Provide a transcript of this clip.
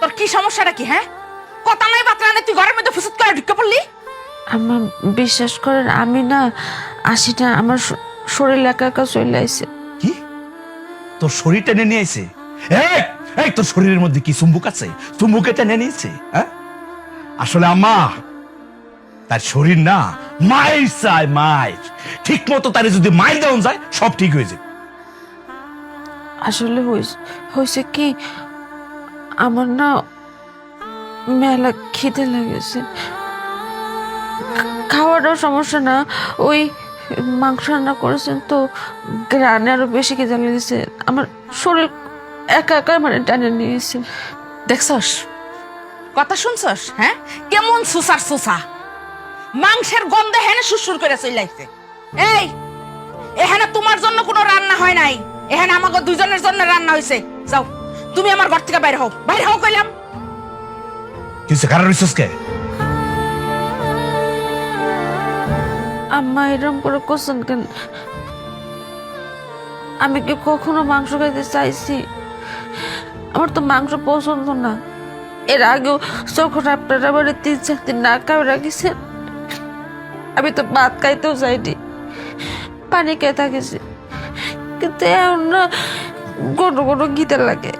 তোর কি সমস্যাটা কি হ্যাঁ? কথা নাই বাত্রা নাই তুই ঘরের মধ্যে ফুসুত করে ঢুকে পড়লি? আমার বিশ্বাস করেন আমি না আসি না আমার শ- শরীর একা একা চলে আইছে। কি? তোর শরীর টেনে নিয়ে আইছে? এই এই তোর শরীরের মধ্যে কি চুম্বুক আছে? চুম্বুকে টেনে নিয়েছে হ্যাঁ? আসলে আম্মা তার শরীর না মায়ের চায় মায়ের ঠিক মতো তারে যদি মায়ের দেওয়া যায় সব ঠিক হয়ে যাবে। আসলে হইস- হয়েছে কি আমার না মেলা খেতে লেগেছে। খাওয়াটাও সমস্যা না, ওই মাংস রান্না করেছেন তো গ্রানে আরও বেশি খিদে লেগেছে। আমার শরীর একা একা মানে টানে নিয়েছে। দেখছস? কথা শুনছস? হ্যাঁ? কেমন সুসার সুসা? মাংসের গন্ধে হেনে সুসুর করে চলাইছে এই এখানে তোমার জন্য কোনো রান্না হয় নাই। এখানে আমাকে দুজনের জন্য রান্না হয়েছে যাও। তুমি আমার ঘর থেকে বাইরে হও। বাইরে হও কইলাম। কিছু কারণ হইছিস কে? আম্মা এরম করে কোশ্চেন কেন? আমি কি কখনো মাংস খাইতে চাইছি? আমার তো মাংস পছন্দ না। এর আগেও যখন আপনারা বাড়ি তিন চার দিন না খাওয়া রাখিছেন আমি তো ভাত খাইতেও যাইনি পানি খেয়ে থাকিছি। কিন্তু এখন না গরু গরু গিতে লাগে।